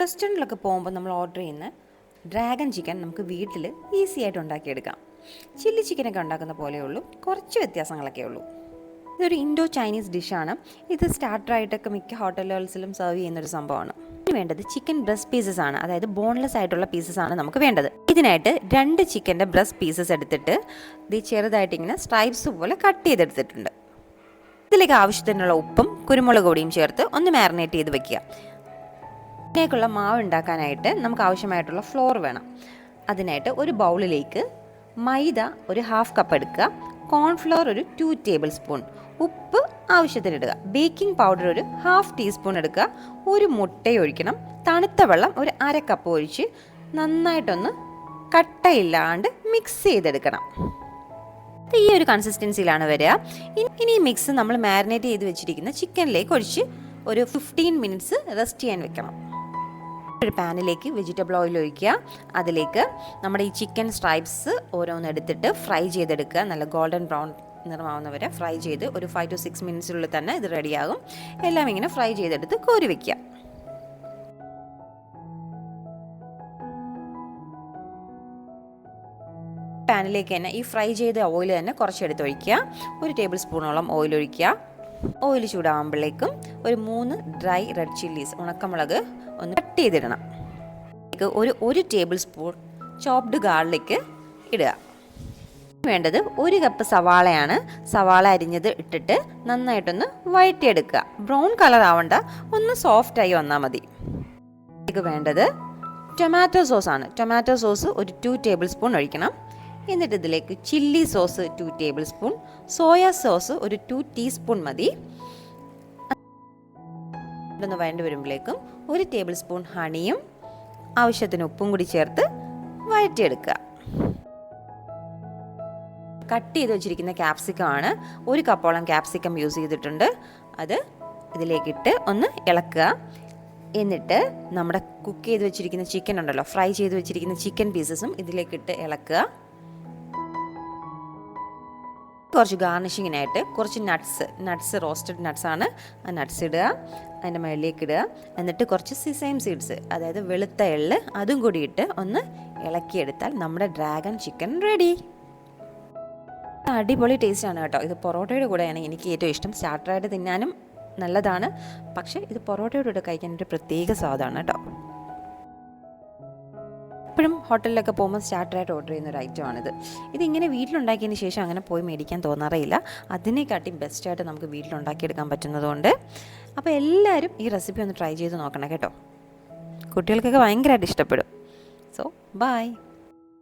റെസ്റ്റോറന്റിലൊക്കെ പോകുമ്പോൾ നമ്മൾ ഓർഡർ ചെയ്യുന്ന ഡ്രാഗൺ ചിക്കൻ നമുക്ക് വീട്ടിൽ ഈസി ആയിട്ട് ഉണ്ടാക്കിയെടുക്കാം. ചില്ലി ചിക്കനൊക്കെ ഉണ്ടാക്കുന്ന പോലെയുള്ളൂ കുറച്ച് വ്യത്യാസങ്ങളൊക്കെ ഉള്ളൂ. ഇതൊരു ഇൻഡോ ചൈനീസ് ഡിഷാണ് ഇത് സ്റ്റാർട്ടറായിട്ടൊക്കെ മിക്ക ഹോട്ടലുകളിലും സെർവ് ചെയ്യുന്നൊരു സംഭവമാണ്. വേണ്ടത് ചിക്കൻ ബ്രസ്റ്റ് പീസസ് ആണ്. അതായത് ബോൺലെസ് ആയിട്ടുള്ള പീസസ് ആണ് നമുക്ക് വേണ്ടത്. ഇതിനായിട്ട് രണ്ട് ചിക്കന്റെ ബ്രസ്റ്റ് പീസസ് എടുത്തിട്ട് ഇത് ചെറുതായിട്ട് ഇങ്ങനെ സ്ട്രൈപ്സ് പോലെ കട്ട് ചെയ്തെടുത്തിട്ടുണ്ട്. ഇതിലേക്ക് ആവശ്യത്തിനുള്ള ഉപ്പും കുരുമുളക് പൊടിയും ചേർത്ത് ഒന്ന് മാരിനേറ്റ് ചെയ്ത് വെക്കുക. ഇതിലേക്കുള്ള മാവ് ഉണ്ടാക്കാനായിട്ട് നമുക്ക് ആവശ്യമായിട്ടുള്ള ഫ്ലോർ വേണം. അതിനായിട്ട് ഒരു ബൗളിലേക്ക് മൈദ ഒരു ഹാഫ് കപ്പ് എടുക്കുക. കോൺഫ്ലോർ ഒരു ടു ടേബിൾ സ്പൂൺ ഉപ്പ് ആവശ്യത്തിനിടുക. ബേക്കിംഗ് പൗഡർ ഒരു ഹാഫ് ടീസ്പൂൺ എടുക്കുക. ഒരു മുട്ട ഒഴിക്കണം തണുത്ത വെള്ളം ഒരു അര കപ്പ് ഒഴിച്ച് നന്നായിട്ടൊന്ന് കട്ടയില്ലാണ്ട് മിക്സ് ചെയ്തെടുക്കണം. ഈ ഒരു കൺസിസ്റ്റൻസിയിലാണ് വരിക. ഇനി ഈ മിക്സ് നമ്മൾ മാരിനേറ്റ് ചെയ്ത് വെച്ചിരിക്കുന്ന ചിക്കനിലേക്ക് ഒഴിച്ച് ഒരു ഫിഫ്റ്റീൻ മിനിറ്റ്സ് റെസ്റ്റ് ചെയ്യാൻ വെക്കണം. ഒരു പാനിലേക്ക് വെജിറ്റബിൾ ഓയിൽ ഒഴിക്കുക. അതിലേക്ക് നമ്മുടെ ഈ ചിക്കൻ സ്ട്രൈപ്സ് ഓരോന്ന് എടുത്തിട്ട് ഫ്രൈ ചെയ്തെടുക്കുക. നല്ല ഗോൾഡൻ ബ്രൗൺ നിറമാവുന്നവരെ ഫ്രൈ ചെയ്ത് ഒരു ഫൈവ് ടു സിക്സ് മിനിറ്റ്സിനുള്ളിൽ തന്നെ ഇത് റെഡിയാകും. എല്ലാം ഇങ്ങനെ ഫ്രൈ ചെയ്തെടുത്ത് കോരി വയ്ക്കുക പാനിലേക്ക് തന്നെ ഈ ഫ്രൈ ചെയ്ത ഓയിൽ തന്നെ കുറച്ചെടുത്ത് ഒഴിക്കുക. ഒരു ടേബിൾ സ്പൂണോളം ഓയിൽ ഒഴിക്കുക. ഓയിൽ ചൂടാകുമ്പോഴേക്കും ഒരു മൂന്ന് ഡ്രൈ റെഡ് ചില്ലീസ് ഉണക്കമുളക് ഒന്ന് കട്ട് ചെയ്തിടണം. ഒരു ഒരു ടേബിൾ സ്പൂൺ ചോപ്ഡ് ഗാർലിക്ക് ഇടുക. വേണ്ടത് ഒരു കപ്പ് സവാളയാണ്. സവാള അരിഞ്ഞത് ഇട്ടിട്ട് നന്നായിട്ടൊന്ന് വഴറ്റിയെടുക്കുക. ബ്രൗൺ കളർ ആവണ്ട ഒന്ന് സോഫ്റ്റായി വന്നാൽ മതി. വേണ്ടത് ടൊമാറ്റോ സോസാണ് ടൊമാറ്റോ സോസ് ഒരു ടു ടേബിൾ സ്പൂൺ ഒഴിക്കണം. എന്നിട്ട് ഇതിലേക്ക് chilli sauce two tablespoon soya sauce ഒരു ടു ടീസ്പൂൺ മതി. ഒന്ന് വഴണ്ട് വരുമ്പോഴേക്കും ഒരു ടേബിൾ സ്പൂൺ ഹണിയും ആവശ്യത്തിന് ഉപ്പും കൂടി ചേർത്ത് വഴറ്റിയെടുക്കുക. കട്ട് ചെയ്ത് വെച്ചിരിക്കുന്ന ക്യാപ്സിക്കം ആണ്. ഒരു കപ്പോളം ക്യാപ്സിക്കം യൂസ് ചെയ്തിട്ടുണ്ട്. അത് ഇതിലേക്കിട്ട് ഒന്ന് ഇളക്കുക. എന്നിട്ട് നമ്മുടെ കുക്ക് ചെയ്ത് വെച്ചിരിക്കുന്ന ചിക്കൻ ഉണ്ടല്ലോ ഫ്രൈ ചെയ്ത് വെച്ചിരിക്കുന്ന ചിക്കൻ പീസസും ഇതിലേക്കിട്ട് ഇളക്കുക. കുറച്ച് ഗാർണിഷിങ്ങിനായിട്ട് കുറച്ച് നട്ട്സ് നട്ട്സ് റോസ്റ്റഡ് നട്ട്സ് ആണ്. ആ നട്ട്സ് ഇടുക അതിന്റെ മുകളിലേക്ക് ഇടുക. എന്നിട്ട് കുറച്ച് സിസൈം സീഡ്സ് അതായത് വെളുത്ത എള്ള് അതും കൂടി ഇട്ട് ഒന്ന് ഇളക്കിയെടുത്താൽ നമ്മുടെ ഡ്രാഗൺ ചിക്കൻ റെഡി അടിപൊളി ടേസ്റ്റ് ആണ് കേട്ടോ. ഇത് പൊറോട്ടയുടെ കൂടെയാണ് എനിക്ക് ഏറ്റവും ഇഷ്ടം. സ്റ്റാർട്ടറായിട്ട് തിന്നാനും നല്ലതാണ്. പക്ഷേ ഇത് പൊറോട്ടയുടെ കൂടെ കഴിക്കാൻ ഒരു പ്രത്യേക സ്വാദാണ് കേട്ടോ. എപ്പോഴും ഹോട്ടലിലൊക്കെ പോകുമ്പോൾ സ്റ്റാർട്ടറായിട്ട് ഓർഡർ ചെയ്യുന്ന ഒരു ഐറ്റമാണിത്. ഇതിങ്ങനെ വീട്ടിലുണ്ടാക്കിയതിന് ശേഷം അങ്ങനെ പോയി മേടിക്കാൻ തോന്നാറേയില്ല. അതിനെക്കാട്ടിയും ബെസ്റ്റായിട്ട് നമുക്ക് വീട്ടിലുണ്ടാക്കിയെടുക്കാൻ പറ്റുന്നതുകൊണ്ട്. അപ്പോൾ എല്ലാവരും ഈ റെസിപ്പി ഒന്ന് ട്രൈ ചെയ്ത് നോക്കണം കേട്ടോ. കുട്ടികൾക്കൊക്കെ ഭയങ്കരമായിട്ട് ഇഷ്ടപ്പെടും. So bye.